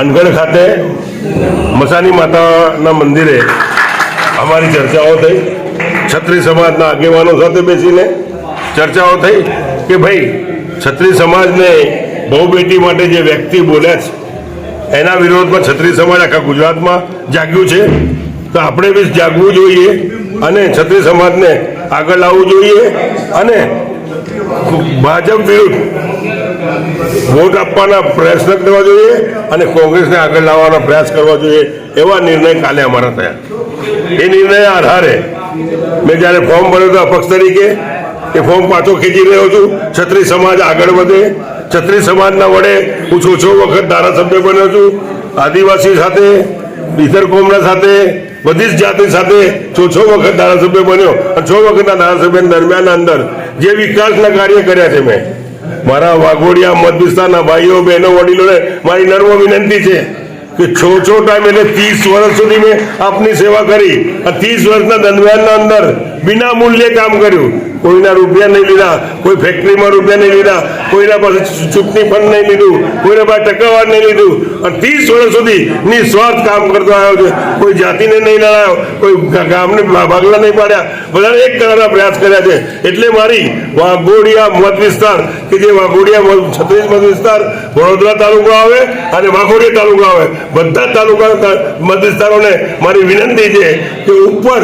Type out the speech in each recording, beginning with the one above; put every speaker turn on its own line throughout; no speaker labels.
અનગઢ ખાતે મસાની માતાના મંદિરે અમારી ચર્ચાઓ થઈ. છત્રી સમાજના આગેવાનો સાથે બેસીને ચર્ચાઓ થઈ કે ભાઈ છત્રી સમાજને બહુ બેટી માટે જે વ્યક્તિ બોલ્યા છે, એના વિરોધમાં છત્રી સમાજ આખા ગુજરાતમાં જાગ્યું છે. તો આપણે બી જાગવું જોઈએ અને છત્રી સમાજને આગળ લાવવું જોઈએ અને ભાજપ વિરુદ્ધ વોટ આપવાના પ્રયત્ન કરવા જોઈએ અને કોંગ્રેસને આગળ લાવવાનો પ્રયાસ કરવા જોઈએ. એવા નિર્ણય કાલે અમારા થયા. એ નિર્ણય આધારે મેં જ્યારે ફોર્મ ભર્યો હતો અપક્ષ તરીકે, એ ફોર્મ પાછો ખેંચી રહ્યો છું. છત્રી સમાજ આગળ વધે. છત્રી સમાજના વડે હું છો છો વખત ધારાસભ્ય બન્યો છું. આદિવાસી સાથે ઇતર કોમના સાથે, બધી જ જાતિ સાથે છો છ વખત ધારાસભ્ય બન્યો. અને છ વખતના ધારાસભ્ય દરમિયાન અંદર જે વિકાસના કાર્ય કર્યા છે મેં મારા વાઘોડિયા મત વિસ્તારના ભાઈઓ, બહેનો, વડીલોને મારી નર્મ વિનંતી છે કે છો છો ટાઈમ એટલે ત્રીસ વર્ષ સુધી મેં આપની સેવા કરી. આ ત્રીસ વર્ષના દરમિયાનના અંદર વિના મૂલ્યે કામ કર્યું. કોઈના રૂપિયા નહીં લીધા, કોઈ ફેક્ટરીમાં રૂપિયા નહીં લીધા, કોઈના પાસે ચૂંટણી ફંડ નહીં લીધું, કોઈના પાસે ટકાવાર નહીં લીધું. અને ત્રીસ વર્ષ સુધી નિસ્વાર્થ કામ કરતો આવ્યો છે. કોઈ જાતિને નહીં લડાયો, કોઈ ગામને ભાગલા નહીં પાડ્યા. બધાને એક કરવાના પ્રયાસ કર્યા છે. એટલે મારી વાઘોડિયા મત વિસ્તાર, કે જે વાઘોડિયા છત્રીસ મત વિસ્તાર વડોદરા તાલુકો આવે અને વાઘોડિયા તાલુકો આવે, બધા તાલુકા મત વિસ્તારોને મારી વિનંતી છે કે ઉપર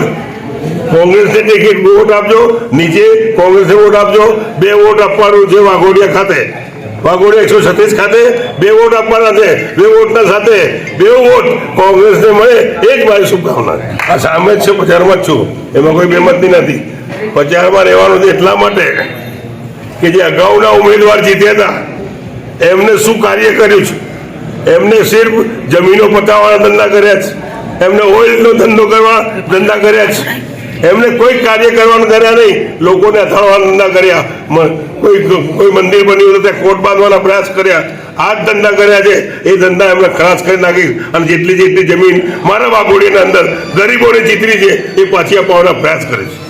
કોંગ્રેસને ટિકિટ વોટ આપજો, નીચે કોંગ્રેસને વોટ આપજો, બે વોટ આપવાનું છે વાઘોડિયા ખાતે. વાઘોડિયા એકસો છત્રીસ ખાતે બે વોટ આપવાના છે, બે વોટના સાથે બે વોટ કોંગ્રેસને મળે, એ જ મારી શુભકામના આ સામે જ છે પ્રચારમાં જ છું, એમાં કોઈ બેમતની નથી. પ્રચારમાં રહેવાનું છે એટલા માટે કે જે અગાઉના ઉમેદવાર જીત્યા હતા, એમને શું કાર્ય કર્યું છે? એમને સિર્ફ જમીનો પતાવવાના ધંધા કર્યા છે. એમને ઓઇલનો ધંધો કરવા ધંધા કર્યા છે. એમને કોઈ કાર્ય કરવાનું કર્યા નહીં. લોકોને અથડાવવાના ધંધા કર્યા. કોઈ કોઈ મંદિર બન્યું ત્યાં કોટ બાંધવાના પ્રયાસ કર્યા. આ જ ધંધા કર્યા છે. એ ધંધા એમને ખરાશ કરી નાખી અને જેટલી જેટલી જમીન મારા વાઘોડીના અંદર ગરીબોને જીતરી છે, એ પાછી અપાવવાના પ્રયાસ કરે છે.